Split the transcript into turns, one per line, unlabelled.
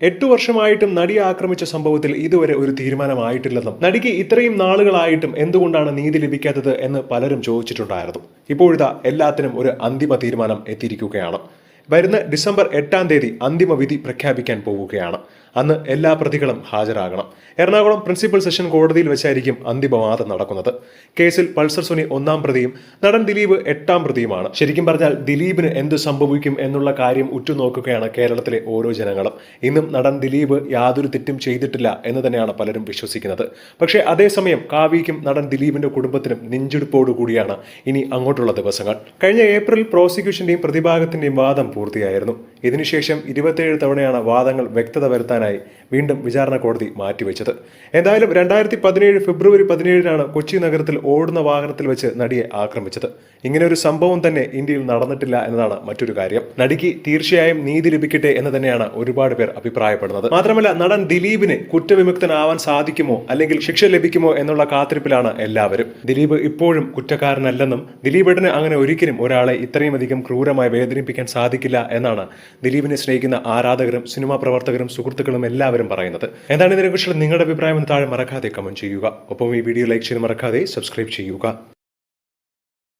എട്ടു വർഷമായിട്ടും നടിയെ ആക്രമിച്ച സംഭവത്തിൽ ഇതുവരെ ഒരു തീരുമാനമായിട്ടില്ലെന്നും നടിക്ക് ഇത്രയും നാളുകളായിട്ടും എന്തുകൊണ്ടാണ് നീതി ലഭിക്കാത്തത് എന്ന് പലരും ചോദിച്ചിട്ടുണ്ടായിരുന്നു. ഇപ്പോഴിതാ എല്ലാത്തിനും ഒരു അന്തിമ തീരുമാനം എത്തിയിരിക്കുകയാണ്. വരുന്ന ഡിസംബർ എട്ടാം തീയതി അന്തിമ വിധി പ്രഖ്യാപിക്കാൻ പോവുകയാണ്. അന്ന് എല്ലാ പ്രതികളും ഹാജരാകണം. എറണാകുളം പ്രിൻസിപ്പൽ സെഷൻ കോടതിയിൽ വെച്ചായിരിക്കും അന്തിമവാദം നടക്കുന്നത്. കേസിൽ പൾസർ സുനി ഒന്നാം പ്രതിയും നടൻ ദിലീപ് എട്ടാം പ്രതിയുമാണ്. ശരിക്കും പറഞ്ഞാൽ ദിലീപിന് എന്ത് സംഭവിക്കും എന്നുള്ള കാര്യം ഉറ്റുനോക്കുകയാണ് കേരളത്തിലെ ഓരോ ജനങ്ങളും. ഇന്നും നടൻ ദിലീപ് യാതൊരു തെറ്റും ചെയ്തിട്ടില്ല എന്ന് തന്നെയാണ് പലരും വിശ്വസിക്കുന്നത്. പക്ഷേ അതേസമയം കാവ്യയ്ക്കും നടൻ ദിലീപിന്റെ കുടുംബത്തിനും നെഞ്ചെടുപ്പോടുകൂടിയാണ് ഇനി അങ്ങോട്ടുള്ള ദിവസങ്ങൾ. കഴിഞ്ഞ ഏപ്രിൽ പ്രോസിക്യൂഷന്റെയും പ്രതിഭാഗത്തിന്റെയും വാദം പൂർത്തിയായിരുന്നു. ഇതിനുശേഷം ഇരുപത്തിയേഴ് തവണയാണ് വാദങ്ങൾ വ്യക്തത വരുത്താനായി വീണ്ടും വിചാരണ കോടതി മാറ്റിവെച്ചത്. എന്തായാലും രണ്ടായിരത്തി പതിനേഴ് ഫെബ്രുവരി പതിനേഴിനാണ് കൊച്ചി നഗരത്തിൽ ഓടുന്ന വാഹനത്തിൽ വെച്ച് നടിയെ ആക്രമിച്ചത്. ഇങ്ങനെ ഒരു സംഭവം തന്നെ ഇന്ത്യയിൽ നടന്നിട്ടില്ല എന്നതാണ് മറ്റൊരു കാര്യം. നടിക്ക് തീർച്ചയായും നീതി ലഭിക്കട്ടെ എന്ന് തന്നെയാണ് ഒരുപാട് പേർ അഭിപ്രായപ്പെടുന്നത്. മാത്രമല്ല നടൻ ദിലീപിന് കുറ്റവിമുക്തനാവാൻ സാധിക്കുമോ അല്ലെങ്കിൽ ശിക്ഷ ലഭിക്കുമോ എന്നുള്ള കാത്തിരിപ്പിലാണ് എല്ലാവരും. ദിലീപ് ഇപ്പോഴും കുറ്റക്കാരനല്ലെന്നും ദിലീപേട്ടന് അങ്ങനെ ഒരിക്കലും ഒരാളെ ഇത്രയും അധികം ക്രൂരമായി വേദനിപ്പിക്കാൻ സാധിക്കില്ല എന്നാണ് ദിലീപിനെ സ്നേഹിക്കുന്ന ആരാധകരും സിനിമാ പ്രവർത്തകരും സുഹൃത്തുക്കളും എല്ലാവരും പറയുന്നത്. എന്താണ് ഇതിനെക്കുറിച്ചുള്ള നിങ്ങളുടെ അഭിപ്രായം താഴെ മറക്കാതെ കമന്റ് ചെയ്യുക. ഒപ്പം ഈ വീഡിയോ ലൈക്ക് ചെയ്യാൻ മറക്കാതെ സബ്സ്ക്രൈബ് ചെയ്യുക.